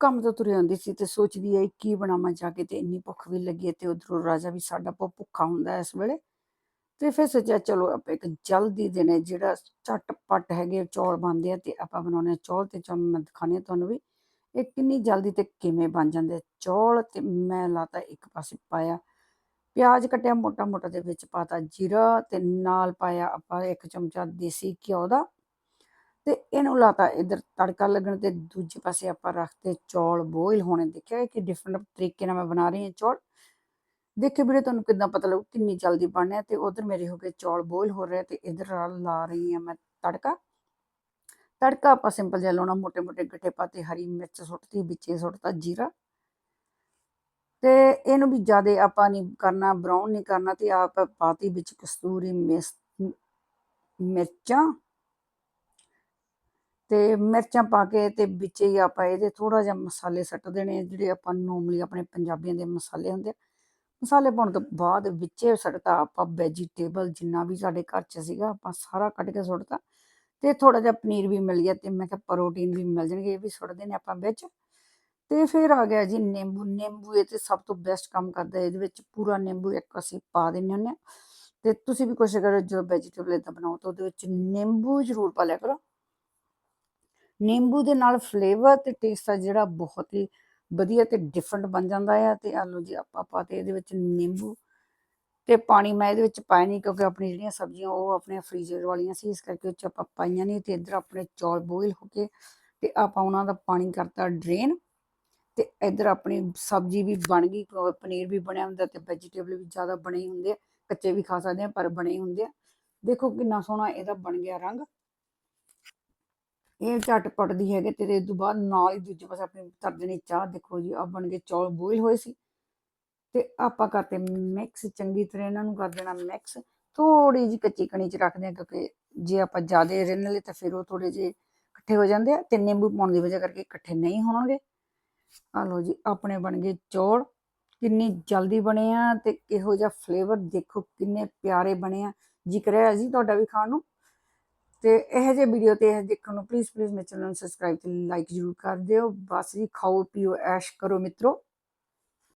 ਕੰਮ ਤੋਂ ਤੁਰੇ ਆਉਂਦੀ ਸੀ ਤੇ ਸੋਚਦੀ ਐ ਕੀ ਬਣਾਵਾਂ ਜਾ ਕੇ ਤੇ ਇੰਨੀ ਭੁੱਖ ਵੀ ਲੱਗੀ ਹੈ ਤੇ ਉਧਰੋਂ ਰਾਜਾ ਵੀ ਸਾਡਾ ਬਹੁਤ ਭੁੱਖਾ ਹੁੰਦਾ ਹੈ ਇਸ ਵੇਲੇ। ਤੇ ਫਿਰ ਸੋਚਿਆ ਚਲੋ ਆਪਾਂ ਇੱਕ ਜਲਦੀ ਦੇ ਨੇ ਜਿਹੜਾ ਝਟਪਟ ਹੈਗੇ ਚੌਲ ਬਣਦੇ ਆ ਤੇ ਆਪਾਂ ਬਣਾਉਣੇ ਆ ਚੌਲ ਤੇ ਚਲ ਮੈਂ ਦਿਖਾਉਂਦੀ ਹਾਂ ਤੁਹਾਨੂੰ ਵੀ ਇਹ ਕਿੰਨੀ ਜਲਦੀ ਤੇ ਕਿਵੇਂ ਬਣ ਜਾਂਦੇ ਚੌਲ ਤੇ ਮੈਂ ਲਾਤਾ ਇੱਕ ਪਾਸੇ ਪਾਇਆ, ਪਿਆਜ਼ ਕੱਟਿਆ ਮੋਟਾ ਮੋਟਾ ਦੇ ਵਿੱਚ ਪਾਤਾ, ਜੀਰਾ ਤੇ ਨਾਲ ਪਾਇਆ ਆਪਾਂ ਇੱਕ ਚਮਚਾ ਦੇਸੀ ਘਿਓ ਦਾ। ਤੇ ਇਹਨੂੰ ਲਾਤਾ ਇਧਰ ਤੜਕਾ ਲੱਗਣ ਤੇ ਦੂਜੇ ਪਾਸੇ ਆਪਾਂ ਰੱਖਤੇ ਚੌਲ ਬੋਇਲ ਹੋਣੇ। ਦੇਖਿਆ ਕਿ ਡਿਫਰੈਂਟ ਤਰੀਕੇ ਨਾਲ ਮੈਂ ਬਣਾ ਰਹੀ ਹਾਂ ਚੌਲ। ਦੇਖੇ ਵੀਰੇ ਤੁਹਾਨੂੰ ਕਿੰਨਾ ਪਤਾ ਲੱਗੂ ਕਿੰਨੀ ਜਲਦੀ ਬਣਨੇ ਤੇ ਉਧਰ ਮੇਰੇ ਹੋ ਗਏ ਚੌਲ ਬੋਇਲ ਹੋ ਰਹੇ ਤੇ ਇਧਰ ਲਾ ਰਹੀ ਹਾਂ ਮੈਂ ਤੜਕਾ। ਤੜਕਾ ਆਪਾਂ ਸਿੰਪਲ ਜਿਹਾ ਲਾਉਣਾ ਮੋٹے-ਮੋٹے ਗੱਠੇ ਪਾਤੇ ਹਰੀ ਮਿਰਚ ਸੁੱਟਤੀ, ਵਿੱਚੇ ਸੁੱਟਤਾ ਜੀਰਾ। ਤੇ ਇਹਨੂੰ ਵੀ ਜ਼ਿਆਦਾ ਆਪਾਂ ਨਹੀਂ ਕਰਨਾ ਬਰਾਊਨ ਨਹੀਂ ਕਰਨਾ ਤੇ ਆਪ ਪਾਤੀ ਵਿੱਚ ਕਸਤੂਰੀ ਮਿਰਚਾਂ। ਤੇ ਮਿਰਚਾਂ ਪਾ ਕੇ ਤੇ ਵਿੱਚ ਹੀ ਆਪਾਂ ਇਹਦੇ ਥੋੜਾ ਜਿਹਾ ਮਸਾਲੇ ਸੱਟ ਦੇਣੇ ਜਿਹੜੇ ਆਪਾਂ ਨੋਰਮਲੀ ਆਪਣੇ ਪੰਜਾਬੀਆਂ ਦੇ ਮਸਾਲੇ ਹੁੰਦੇ ਆ। ਮਸਾਲੇ ਪਾਉਣ ਤੋਂ ਬਾਅਦ ਵਿੱਚੇ ਸੁੱਟਤਾ, ਆਪਾਂ ਵੈਜੀਟੇਬਲ ਜਿੰਨਾ ਵੀ ਸਾਡੇ ਘਰ 'ਚ ਸੀਗਾ, ਆਪਾਂ ਸਾਰਾ ਕੱਢ ਕੇ ਸੁੱਟਤਾ। ਤੇ ਥੋੜਾ ਜਿਹਾ ਪਨੀਰ ਵੀ ਮਿਲ ਗਿਆ ਤੇ ਮੈਂ ਕਿਹਾ ਪ੍ਰੋਟੀਨ ਵੀ ਮਿਲ ਜਾਣਗੇ, ਇਹ ਵੀ ਸੁੱਟਦੇ ਨੇ ਆਪਾਂ ਵਿੱਚ। ਤੇ ਫਿਰ ਆ ਗਿਆ ਜੀ ਨਿੰਬੂ ਨਿੰਬੂ ਇਹ ਤੇ ਸਭ ਤੋਂ ਬੈਸਟ ਕੰਮ ਕਰਦਾ, ਇਹਦੇ ਵਿੱਚ ਪੂਰਾ ਨਿੰਬੂ ਇੱਕ ਅਸੀਂ ਪਾ ਦਿੰਨੇ ਹੁੰਨੇ ਆ। ਤੇ ਤੁਸੀਂ ਵੀ ਕੋਸ਼ਿਸ਼ ਕਰੋ, ਜਦੋਂ ਵੈਜੀਟੇਬਲ ਇਦਾਂ ਬਣਾਓ ਤਾਂ ਉਹਦੇ ਵਿੱਚ ਨਿੰਬੂ ਜ਼ਰੂਰ ਪਾ ਲਿਆ ਕਰੋ। ਨਿੰਬੂ ਦੇ ਨਾਲ ਫਲੇਵਰ ਤੇ ਟੇਸਟ ਆ ਜਿਹੜਾ ਬਹੁਤ ਹੀ ਵਧੀਆ ਤੇ ਡਿਫਰੈਂਟ ਬਣ ਜਾਂਦਾ ਆ ਤੇ ਆ ਲਓ ਜੀ, ਆਪਾਂ ਪਾਤੇ ਇਹਦੇ ਵਿੱਚ ਨਿੰਬੂ ਤੇ ਪਾਣੀ ਮੈਂ ਇਹਦੇ ਵਿੱਚ ਪਾਇਆ ਨਹੀਂ ਕਿਉਂਕਿ ਆਪਣੀ ਜਿਹੜੀਆਂ ਸਬਜ਼ੀਆਂ ਉਹ ਆਪਣੇ ਫ੍ਰੀਜ਼ਰ ਵਾਲੀਆਂ ਸੀ, ਇਸ ਕਰਕੇ ਉਹ ਚ ਆਪਾਂ ਪਾਈਆਂ ਨਹੀਂ ਤੇ ਇੱਧਰ ਆਪਣੇ ਚੌਲ ਬੋਇਲ ਹੋ ਕੇ ਤੇ ਆਪਾਂ ਉਹਨਾਂ ਦਾ ਪਾਣੀ ਕਰਤਾ ਡਰੇਨ ਤੇ ਇੱਧਰ ਆਪਣੀ ਸਬਜ਼ੀ ਵੀ ਬਣ ਗਈ ਪਨੀਰ ਵੀ ਬਣਿਆ ਹੁੰਦਾ ਤੇ ਵੈਜੀਟੇਬਲ ਵੀ ਜ਼ਿਆਦਾ ਬਣੇ ਹੀ ਹੁੰਦੇ ਆ, ਕੱਚੇ ਵੀ ਖਾ ਸਕਦੇ ਆ ਪਰ ਬਣੇ ਹੀ ਹੁੰਦੇ ਆ। ਦੇਖੋ ਕਿੰਨਾ ਸੋਹਣਾ ਇਹਦਾ ਬਣ ਗਿਆ ਰੰਗ। ਇਹ ਝਟਪਟ ਦੀ ਹੈਗੇ ਤੇ ਇਸ ਤੋਂ ਬਾਅਦ ਨਾਲ ਹੀ ਦੂਜੇ ਪਾਸੇ ਆਪਣੀ ਧਰ ਦੇਣੀ ਚਾਹ ਦੇਖੋ ਜੀ ਆ ਬਣ ਗਏ ਚੌਲ ਬੋਇਲ ਹੋਏ ਸੀ। ਤੇ ਆਪਾਂ ਕਰਤੇ ਮਿਕਸ ਚੰਗੀ ਤਰ੍ਹਾਂ ਇਹਨਾਂ ਨੂੰ ਕਰ ਦੇਣਾ ਮਿਕਸ। ਥੋੜੀ ਜਿਹੀ ਕੱਚੀ ਕਣੀ ਚ ਰੱਖਦੇ ਆ ਕਿਉਂਕਿ ਜੇ ਆਪਾਂ ਜ਼ਿਆਦਾ ਰਿੰਨ ਲਏ ਤਾਂ ਫਿਰ ਉਹ ਥੋੜੇ ਜਿਹੇ ਇਕੱਠੇ ਹੋ ਜਾਂਦੇ ਆ। ਤੇ ਨਿੰਬੂ ਪਾਉਣ ਦੀ ਵਜ੍ਹਾ ਕਰਕੇ ਇਕੱਠੇ ਨਹੀਂ ਹੋਣਗੇ। ਆ ਲਓ ਜੀ, ਆਪਣੇ ਬਣ ਗਏ ਚੌਲ। ਕਿੰਨੀ ਜਲਦੀ ਬਣੇ ਆ ਤੇ ਕਿਹੋ ਜਿਹਾ ਫਲੇਵਰ ਦੇਖੋ ਕਿੰਨੇ ਪਿਆਰੇ ਬਣੇ ਆ। ਜੀ ਕਰਿਆ ਜੀ ਤੁਹਾਡਾ ਵੀ ਖਾਣ ਨੂੰ। ਤੇ ਇਹ ਜਿਹੇ ਵੀਡੀਓ ਤੇ ਇਹ ਦੇਖਣ ਨੂੰ ਪਲੀਜ਼ ਪਲੀਜ਼ ਮੇਰੇ ਚੈਨਲ ਨੂੰ ਸਬਸਕ੍ਰਾਈਬ ਤੇ ਲਾਈਕ ਜ਼ਰੂਰ ਕਰ ਦਿਓ। ਬਸ ਜੀ, ਖਾਓ, ਪੀਓ, ਐਸ਼ ਕਰੋ ਮਿੱਤਰੋ।